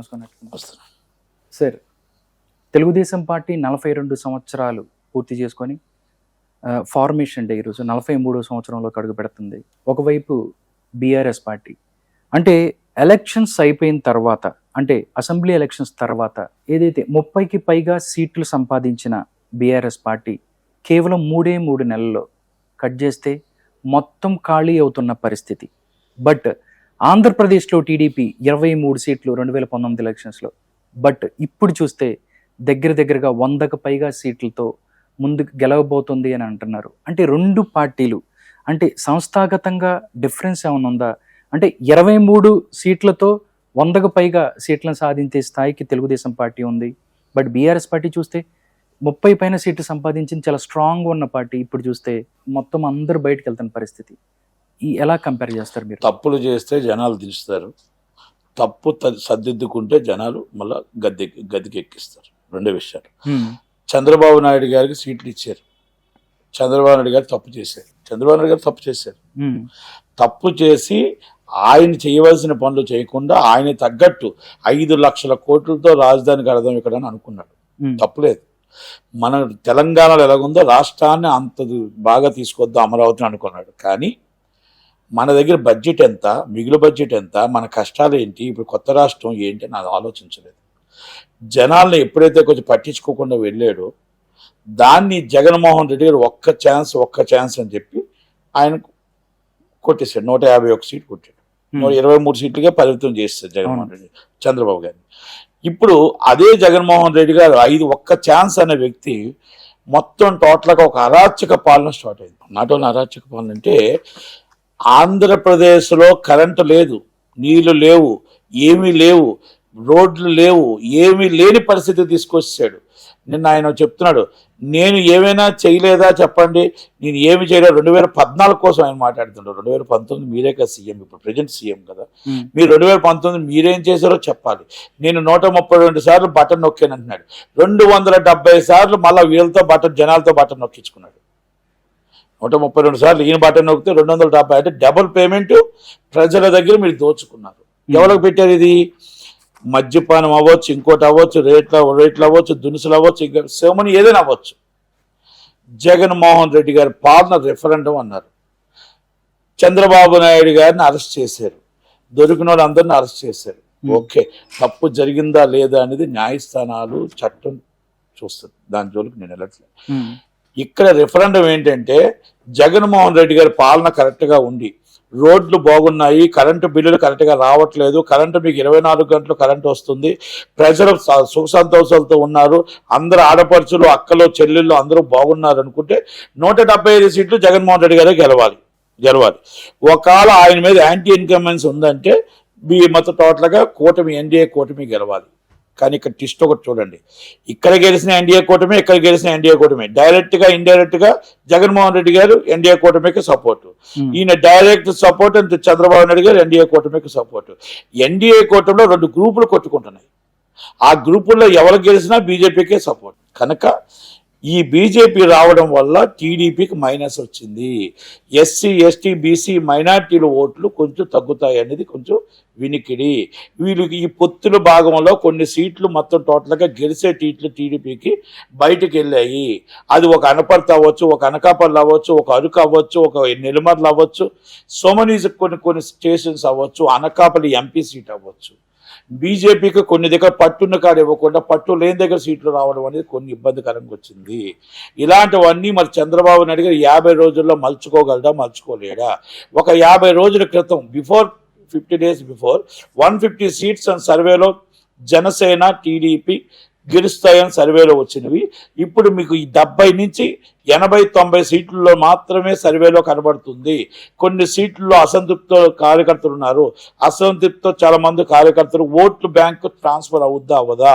వస్తున్నాను sir Telugu Desam party నలభై రెండు సంవత్సరాలు పూర్తి చేసుకొని ఫార్మేషన్ డే ఈరోజు నలభై మూడో సంవత్సరంలోకి అడుగు పెడుతుంది. ఒకవైపు బీఆర్ఎస్ పార్టీ. అంటే ఎలక్షన్స్ అయిపోయిన తర్వాత అంటే అసెంబ్లీ ఎలక్షన్స్ తర్వాత ఏదైతే ముప్పైకి పైగా సీట్లు సంపాదించిన బీఆర్ఎస్ పార్టీ కేవలం మూడే మూడు నెలల్లో కట్ చేస్తే మొత్తం ఖాళీ అవుతున్న పరిస్థితి. బట్ ఆంధ్రప్రదేశ్లో టీడీపీ ఇరవై మూడు సీట్లు రెండు వేల పంతొమ్మిది ఎలక్షన్స్లో బట్ ఇప్పుడు చూస్తే దగ్గర దగ్గరగా వందకు పైగా సీట్లతో ముందుకు గెలవబోతుంది అని అంటున్నారు. అంటే రెండు పార్టీలు అంటే సంస్థాగతంగా డిఫరెన్స్ ఏమైనా ఉందా? అంటే ఇరవై మూడు సీట్లతో వందకు పైగా సీట్లను సాధించే స్థాయికి తెలుగుదేశం పార్టీ ఉంది. బట్ బీఆర్ఎస్ పార్టీ చూస్తే ముప్పై పైన సీట్లు సంపాదించింది చాలా స్ట్రాంగ్ ఉన్న పార్టీ. ఇప్పుడు చూస్తే మొత్తం అందరూ బయటకు వెళ్తున్న పరిస్థితి. ఎలా కంపేర్ చేస్తారు మీరు? తప్పులు చేస్తే జనాలు దించుతారు. తప్పు సర్దిద్దుకుంటే జనాలు మళ్ళా గద్దె గద్దెకి ఎక్కిస్తారు రెండే విషయాలు. చంద్రబాబు నాయుడు గారికి సీట్లు ఇచ్చారు. చంద్రబాబు నాయుడు గారు తప్పు చేశారు. చంద్రబాబు నాయుడు గారు తప్పు చేశారు. తప్పు చేసి ఆయన చేయవలసిన పనులు చేయకుండా ఆయన తగ్గట్టు ఐదు లక్షల కోట్లతో రాజధాని కడదాం ఇక్కడ అని అనుకున్నాడు. తప్పులేదు మన తెలంగాణలో ఎలాగుందో రాష్ట్రాన్ని అంత బాగా తీసుకొద్దాం అమరావతిని అనుకున్నాడు. కానీ మన దగ్గర బడ్జెట్ ఎంత మిగులు బడ్జెట్ ఎంత మన కష్టాలు ఏంటి ఇప్పుడు కొత్త రాష్ట్రం ఏంటి అని ఆలోచించలేదు. జనాల్ని ఎప్పుడైతే కొంచెం పట్టించుకోకుండా వెళ్ళాడో దాన్ని జగన్మోహన్ రెడ్డి గారు ఒక్క ఛాన్స్ ఒక్క ఛాన్స్ అని చెప్పి ఆయన కొట్టేశాడు. నూట యాభై ఒక్క సీట్ కొట్టాడు. నూట ఇరవై మూడు సీట్లుగా పరిమితం చేస్తారు జగన్మోహన్ రెడ్డి చంద్రబాబు గారిని. ఇప్పుడు అదే జగన్మోహన్ రెడ్డి గారు ఐదు ఒక్క ఛాన్స్ అనే వ్యక్తి మొత్తం టోటల్గా ఒక అరాచక పాలన స్టార్ట్ అయింది. నాట్ ఓన్లీ అరాచక పాలన అంటే ఆంధ్రప్రదేశ్లో కరెంటు లేదు నీళ్ళు లేవు ఏమీ లేవు రోడ్లు లేవు ఏమీ లేని పరిస్థితి తీసుకొచ్చాడు. నిన్న ఆయన చెప్తున్నాడు నేను ఏమైనా చేయలేదా చెప్పండి నేను ఏమి చేయలేదు. రెండు వేల పద్నాలుగు కోసం ఆయన మాట్లాడుతున్నాడు. రెండు వేల పంతొమ్మిది మీరే కదా సీఎం ఇప్పుడు ప్రజెంట్ సీఎం కదా. మీరు రెండు వేల పంతొమ్మిది మీరేం చేశారో చెప్పాలి. నేను నూట ముప్పై రెండు సార్లు బటన్ నొక్కాను అంటున్నాడు. రెండు వందల డెబ్బై సార్లు మళ్ళీ వీళ్ళతో బటన్ జనాలతో బటన్ నొక్కించుకున్నాడు. నూట ముప్పై రెండు సార్లు ఈయన బటన్ నొక్కితే రెండు వందల డెబ్బై. అంటే డబుల్ పేమెంట్ ప్రజల దగ్గర మీరు దోచుకున్నారు. ఎవరికి పెట్టారు ఇది? మద్యపానం అవ్వచ్చు ఇంకోటి అవ్వచ్చు రేట్ల రేట్లు అవ్వచ్చు దునుసులు అవ్వచ్చు ఇంకా సేమని ఏదైనా అవ్వచ్చు. జగన్మోహన్ రెడ్డి గారి పాలన రెఫరెండం అన్నారు. చంద్రబాబు నాయుడు గారిని అరెస్ట్ చేశారు. దొరికిన వాళ్ళందరినీ అరెస్ట్ చేశారు. ఓకే తప్పు జరిగిందా లేదా అనేది న్యాయస్థానాలు చట్టం చూస్తుంది. దాని జోలికి నేను వెళ్ళట్లేదు. ఇక్కడ రిఫరెండం ఏంటంటే జగన్మోహన్ రెడ్డి గారి పాలన కరెక్ట్గా ఉంది. రోడ్లు బాగున్నాయి కరెంటు బిల్లులు కరెక్ట్గా రావట్లేదు కరెంటు మీకు ఇరవై నాలుగు గంటలు కరెంటు వస్తుంది. ప్రజలు స- సుఖ సంతోషాలతో ఉన్నారు అందరు ఆడపడుచులు అక్కలు చెల్లెళ్ళు అందరూ బాగున్నారు అనుకుంటే నూట డెబ్బై ఐదు సీట్లు జగన్మోహన్ రెడ్డి గారే గెలవాలి గెలవాలి. ఒకవేళ ఆయన మీద యాంటీ ఇన్కమెన్స్ ఉందంటే మీ మొత్తం టోటల్గా కూటమి ఎన్డీఏ కూటమి గెలవాలి. కానీ ఇక్కడ టిస్ట్ ఒకటి చూడండి. ఇక్కడ గెలిచిన ఎన్డీఏ కూటమి ఇక్కడ గెలిచిన ఎన్డీఏ కూటమి. డైరెక్ట్గా ఇండైరెక్ట్గా జగన్మోహన్ రెడ్డి గారు ఎన్డీఏ కూటమికి సపోర్ట్ Hmm. ఈయన డైరెక్ట్ సపోర్ట్ అంటే చంద్రబాబు నాయుడు గారు ఎన్డీఏ కూటమికి సపోర్ట్ ఎన్డీఏ కూటమిలో రెండు గ్రూపులు కొట్టుకుంటున్నాయి. ఆ గ్రూపుల్లో ఎవరు గెలిచినా బీజేపీకే సపోర్ట్ కనుక ఈ బీజేపీ రావడం వల్ల టీడీపీకి మైనస్ వచ్చింది. ఎస్సీ ఎస్టీ బీసీ మైనార్టీల ఓట్లు కొంచెం తగ్గుతాయి అనేది కొంచెం వినికిడి. వీళ్ళకి ఈ పొత్తుల భాగంలో కొన్ని సీట్లు మొత్తం టోటల్గా గెలిచే సీట్లు టీడీపీకి బయటకు వెళ్ళాయి. అది ఒక అనపర్తి అవ్వచ్చు ఒక అనకాపల్లి అవ్వచ్చు ఒక అరకు అవ్వచ్చు ఒక నెల్లిమర్లు అవ్వచ్చు సోమనీస్ కొన్ని కొన్ని స్టేషన్స్ అవ్వచ్చు అనకాపల్లి ఎంపీ సీట్ అవ్వచ్చు. బీజేపీకి కొన్ని దగ్గర పట్టున్న కాడ ఇవ్వకుండా పట్టు లేని దగ్గర సీట్లు రావడం అనేది కొన్ని ఇబ్బందికరంగా వచ్చింది. ఇలాంటివన్నీ మరి చంద్రబాబు నాయుడు గారు యాభై రోజుల్లో మలుచుకోగలడా మలుచుకోలేడా? ఒక యాభై రోజుల క్రితం before fifty days before one fifty seats and సర్వేలో జనసేన టీడీపీ గెలుస్తాయని సర్వేలో వచ్చినవి. ఇప్పుడు మీకు ఈ డెబ్బై నుంచి ఎనభై తొంభై సీట్లలో మాత్రమే సర్వేలో కనబడుతుంది. కొన్ని సీట్లలో అసంతృప్త కార్యకర్తలు ఉన్నారు. అసంతృప్తితో చాలా మంది కార్యకర్తలు ఓట్లు బ్యాంకు ట్రాన్స్ఫర్ అవుద్దా అవదా?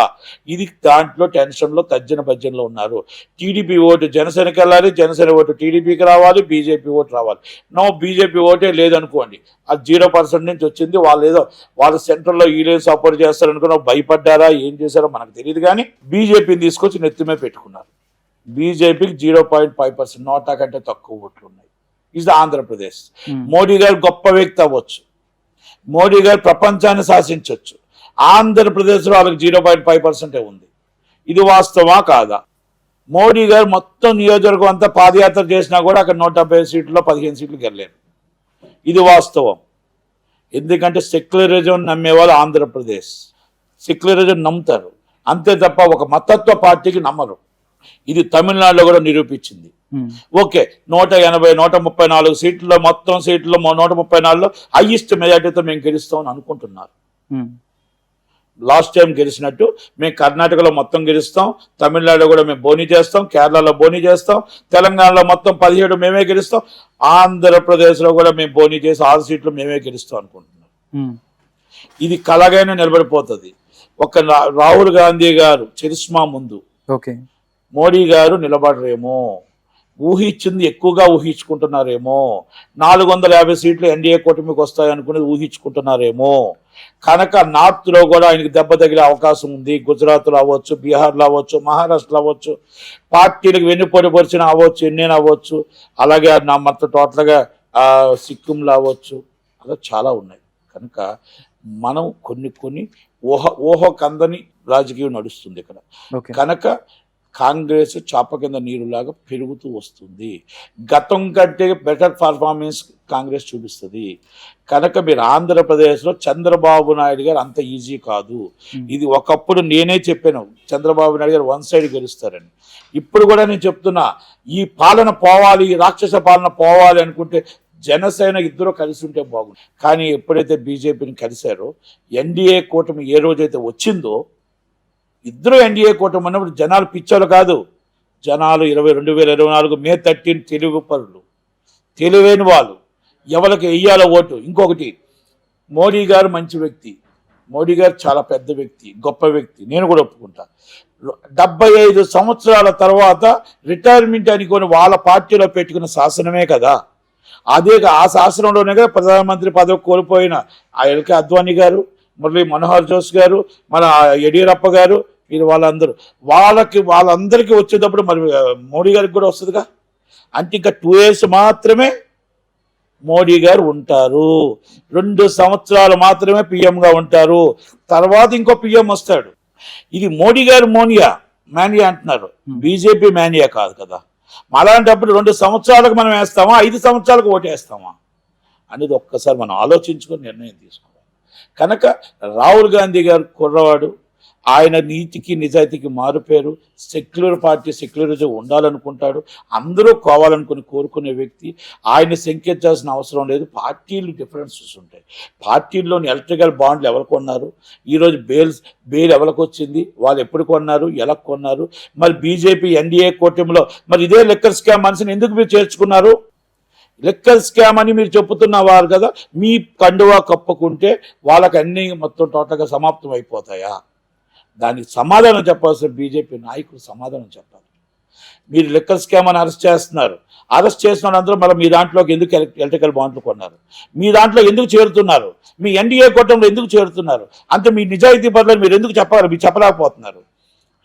ఇది దాంట్లో టెన్షన్లో తజ్జన భజ్జనలో ఉన్నారు. టీడీపీ ఓటు జనసేనకి వెళ్ళాలి జనసేన ఓటు టీడీపీకి రావాలి బీజేపీ ఓటు రావాలి. నో బీజేపీ ఓటే లేదనుకోండి. అది జీరో పర్సెంట్ నుంచి వచ్చింది. వాళ్ళు ఏదో వాళ్ళు సెంట్రల్లో ఈలేం సపోర్ట్ చేస్తారనుకున్నా భయపడ్డారా ఏం చేశారో మనకు తెలియదు కానీ బీజేపీని తీసుకొచ్చి నెత్తిమే పెట్టుకున్నారు. బీజేపీకి zero point five percent NOTA కంటే తక్కువ ఓట్లు ఉన్నాయి. ఇది ఆంధ్రప్రదేశ్. Hmm. మోడీ గారు గొప్ప వ్యక్తి అవ్వచ్చు. మోడీ గారు ప్రపంచాన్ని శాసించవచ్చు ఆంధ్రప్రదేశ్లో వాళ్ళకి జీరో పాయింట్ ఫైవ్ పర్సెంటే ఉంది. ఇది వాస్తవా కాదా? మోడీ గారు మొత్తం నియోజకవర్గం అంతా పాదయాత్ర చేసినా కూడా అక్కడ నూట డెబ్బై సీట్లలో పదిహేను సీట్లు గెలలేరు ఇది వాస్తవం. ఎందుకంటే సెక్యులరిజం నమ్మేవాళ్ళు ఆంధ్రప్రదేశ్. సెక్యులరిజం నమ్ముతారు. అంతే తప్ప ఒక మతత్వ పార్టీకి నమ్మరు. ఇది తమిళనాడులో కూడా నిరూపించింది. ఓకే నూట ఎనభై నూట ముప్పై నాలుగు సీట్లలో మొత్తం సీట్లలో నూట ముప్పై నాలుగులో హైయెస్ట్ మెజార్టీతో మేము గెలుస్తామని అనుకుంటున్నారు. లాస్ట్ టైం గెలిచినట్టు మేము కర్ణాటకలో మొత్తం గెలుస్తాం తమిళనాడులో కూడా మేము బోనీ చేస్తాం కేరళలో బోనీ చేస్తాం తెలంగాణలో మొత్తం పదిహేడు మేమే గెలుస్తాం ఆంధ్రప్రదేశ్లో కూడా మేము బోనీ చేసి ఆరు సీట్లు మేమే గెలుస్తాం అనుకుంటున్నాం ఇది కలగానే నిలబడిపోతుంది. ఒక రాహుల్ గాంధీ గారు చరిస్మా ముందు ఓకే. మోడీ గారు నిలబడరేమో. ఊహించింది ఎక్కువగా ఊహించుకుంటున్నారేమో. నాలుగు వందల యాభై సీట్లు ఎన్డీఏ కూటమికి వస్తాయనుకునేది ఊహించుకుంటున్నారేమో. కనుక నార్త్లో కూడా ఆయనకి దెబ్బ తగిలే అవకాశం ఉంది. గుజరాత్లో అవ్వచ్చు బీహార్లో అవ్వచ్చు మహారాష్ట్రలో అవ్వచ్చు పార్టీలకు వెన్నుపోటు పొరిచిన అవ్వచ్చు ఎన్నేను అవ్వచ్చు అలాగే నా మొత్తం టోటల్గా ఆ, సిక్కింలో అవ్వచ్చు అలా చాలా ఉన్నాయి. కనుక మనం కొన్ని కొన్ని ఊహ ఊహ కందని రాజకీయం నడుస్తుంది ఇక్కడ. ఓకే. కనుక కాంగ్రెస్ చాప కింద నీరులాగా పెరుగుతూ వస్తుంది. గతం కంటే బెటర్ పర్ఫార్మెన్స్ కాంగ్రెస్ చూపిస్తుంది. కనుక మీరు ఆంధ్రప్రదేశ్లో చంద్రబాబు నాయుడు గారు అంత ఈజీ కాదు. ఇది ఒకప్పుడు నేనే చెప్పాను చంద్రబాబు నాయుడు గారు వన్ సైడ్ గెలుస్తారని. ఇప్పుడు కూడా నేను చెప్తున్నా ఈ పాలన పోవాలి ఈ రాక్షస పాలన పోవాలి అనుకుంటే జనసేన ఇద్దరు కలిసి ఉంటే బాగుంది కానీ ఎప్పుడైతే బీజేపీని కలిశారో ఎన్డీఏ కూటమి ఏ రోజైతే వచ్చిందో ఇద్దరు ఎన్డీఏ కూటమి అన్నప్పుడు జనాలు పిచ్చోలు కాదు. జనాలు ఇరవై రెండు వేల ఇరవై నాలుగు మే థర్టీన్ తెలుగు పరులు. తెలివైన వాళ్ళు. ఎవరికి వెయ్యాలో ఓటు. ఇంకొకటి మోడీ గారు మంచి వ్యక్తి. మోడీ గారు చాలా పెద్ద వ్యక్తి గొప్ప వ్యక్తి. నేను కూడా ఒప్పుకుంటా. డెబ్బై ఐదు సంవత్సరాల తర్వాత రిటైర్మెంట్ అనుకొని వాళ్ళ పార్టీలో పెట్టుకున్న శాసనమే కదా. అదే ఆ శాసనంలోనే కదా ప్రధానమంత్రి పదవి కోల్పోయిన. ఆ ఎల్కే అద్వానీ గారు మురళీ మనోహర్ జోష్ గారు మన యడియూరప్ప గారు వీరు వాళ్ళందరూ వాళ్ళకి వాళ్ళందరికీ వచ్చేటప్పుడు మరి మోడీ గారికి కూడా వస్తుందిగా? అంటే ఇంకా టూ ఇయర్స్ మాత్రమే మోడీ గారు ఉంటారు. రెండు సంవత్సరాలు మాత్రమే పిఎంగా ఉంటారు. తర్వాత ఇంకో పిఎం వస్తాడు. ఇది మోడీ గారు మోనియా మానియా అంటున్నారు. బీజేపీ మానియా కాదు కదా. అలాంటప్పుడు రెండు సంవత్సరాలకు మనం వేస్తామా? ఐదు సంవత్సరాలకు ఓటేస్తామా? అనేది ఒక్కసారి మనం ఆలోచించుకొని నిర్ణయం తీసుకోవాలి. కనుక రాహుల్ గాంధీ గారు కుర్రవాడు. ఆయన నీతికి నిజాయితీకి మారుపేరు సెక్యులర్ పార్టీ సెక్యులరిజం ఉండాలనుకుంటాడు. అందరూ కావాలనుకుని కోరుకునే వ్యక్తి. ఆయన శంకించాల్సిన అవసరం లేదు. పార్టీలు డిఫరెన్సెస్ ఉంటాయి. పార్టీల్లోని ఎలక్ట్రికల్ బాండ్లు ఎవరు కొన్నారు? ఈరోజు బేల్స్ బెయిల్ ఎవరికి వచ్చింది? వాళ్ళు ఎప్పుడు కొన్నారు? ఎలా కొన్నారు? మరి బీజేపీ ఎన్డీఏ కూటమిలో మరి ఇదే లెక్కర్ స్కామ్ మనిషిని ఎందుకు మీరు చేర్చుకున్నారు? లెక్కర్ స్కామ్ అని మీరు చెప్పుతున్నవారు కదా. మీ కండువా కప్పుకుంటే వాళ్ళకి అన్ని మొత్తం టోటల్గా సమాప్తం అయిపోతాయా? దానికి సమాధానం చెప్పాల్సిన బీజేపీ నాయకులు సమాధానం చెప్పాలి. మీరు లెక్కర్ స్కామ్ అని అరెస్ట్ చేస్తున్నారు. అరెస్ట్ చేసిన వాళ్ళందరూ మళ్ళీ మీ దాంట్లోకి ఎందుకు ఎలక్ట్రికల్ బాండ్లు కొన్నారు? మీ దాంట్లో ఎందుకు చేరుతున్నారు? మీ ఎన్డీఏ కూటమిలో ఎందుకు చేరుతున్నారు? అంటే మీ నిజాయితీ పట్ల మీరు ఎందుకు చెప్పాలి? మీరు చెప్పలేకపోతున్నారు.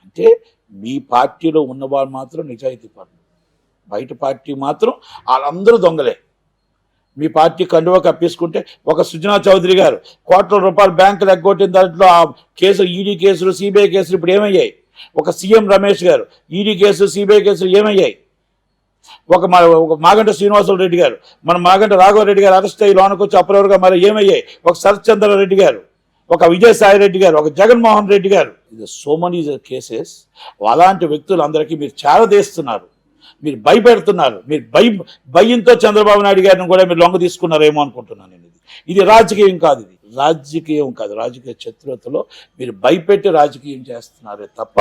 అంటే మీ పార్టీలో ఉన్నవాళ్ళు మాత్రం నిజాయితీ పరులు. బయట పార్టీ మాత్రం వాళ్ళందరూ దొంగలే. మీ పార్టీ కండువా కప్పేసుకుంటే ఒక సుజనా చౌదరి గారు కోట్ల రూపాయలు బ్యాంకులు ఎగ్గొట్టిన దాంట్లో ఆ కేసులు ఈడీ కేసులు సిబిఐ కేసులు ఇప్పుడు ఏమయ్యాయి? ఒక సీఎం రమేష్ గారు ఈడీ కేసులు సిబిఐ కేసులు ఏమయ్యాయి? ఒక మా ఒక మాగంట శ్రీనివాసులు రెడ్డి గారు మన మాగంట రాఘవరెడ్డి గారు అరెస్ట్ అయ్యి లోనకు వచ్చి అప్రవర్గా మరి ఏమయ్యాయి? ఒక శరత్చంద్ర రెడ్డి గారు ఒక విజయసాయి రెడ్డి గారు ఒక జగన్మోహన్ రెడ్డి గారు. ఇది సో మనీ కేసెస్ అలాంటి వ్యక్తులందరికీ మీరు చేరదీస్తున్నారు. మీరు భయపెడుతున్నారు. మీరు భయ భయంతో చంద్రబాబు నాయుడు గారిని కూడా మీరు లొంగ తీసుకున్నారేమో అనుకుంటున్నాను నేను ఇది. ఇది రాజకీయం కాదు ఇది. రాజకీయం కాదు. రాజకీయ చతురతలో మీరు భయపెట్టి రాజకీయం చేస్తున్నారే తప్ప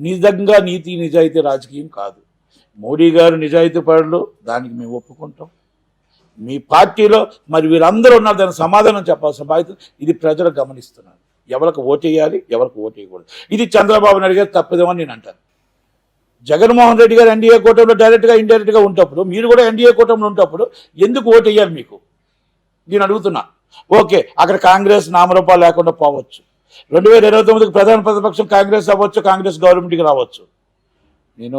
నిజంగా నీతి నిజాయితీ రాజకీయం కాదు. మోడీ గారు నిజాయితీ పరులు దానికి మేము ఒప్పుకుంటాం. మీ పార్టీలో మరి వీరందరూ ఉన్నారు దానికి సమాధానం చెప్పాల్సిన బాధ్యత ఇది ప్రజలు గమనిస్తున్నారు. ఎవరికి ఓటేయాలి ఎవరికి ఓటేయకూడదు ఇది చంద్రబాబు నాయుడు గారు తప్పదేమని నేను అంటాను. జగన్మోహన్ రెడ్డి గారు ఎన్డీఏ కూటమిలో డైరెక్ట్గా ఇండైరెక్ట్గా ఉంటప్పుడు మీరు కూడా ఎన్డీఏ కూటమిలో ఉంటప్పుడు ఎందుకు ఓటు వేయాలి మీకు? నేను అడుగుతున్నా. ఓకే అక్కడ కాంగ్రెస్ నామరూపాలు లేకుండా పోవచ్చు. రెండు వేల ఇరవై తొమ్మిదికి ప్రధాన ప్రతిపక్షం కాంగ్రెస్ అవ్వచ్చు కాంగ్రెస్ గవర్నమెంట్కి రావచ్చు. నేను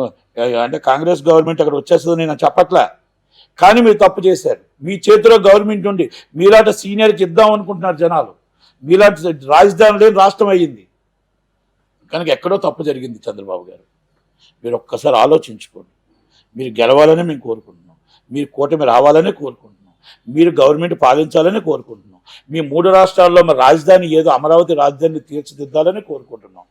అంటే కాంగ్రెస్ గవర్నమెంట్ అక్కడ వచ్చేస్తుంది నేను చెప్పట్లే. కానీ మీరు తప్పు చేశారు. మీ చేతిలో గవర్నమెంట్ ఉండి మీలాంటి సీనియర్కి ఇద్దాం అనుకుంటున్నారు జనాలు. మీలాంటి రాజధాని లేని రాష్ట్రం అయ్యింది. కనుక ఎక్కడో తప్పు జరిగింది చంద్రబాబు గారు. మీరు ఒక్కసారి ఆలోచించుకోండి. మీరు గెలవాలని మేము కోరుకుంటున్నాం. మీరు కూటమి రావాలని కోరుకుంటున్నాం. మీరు గవర్నమెంట్ పాలించాలని కోరుకుంటున్నాం. మీ మూడు రాష్ట్రాల్లో మా రాజధాని ఏదో అమరావతి రాజధానిని తీర్చిదిద్దాలని కోరుకుంటున్నాం.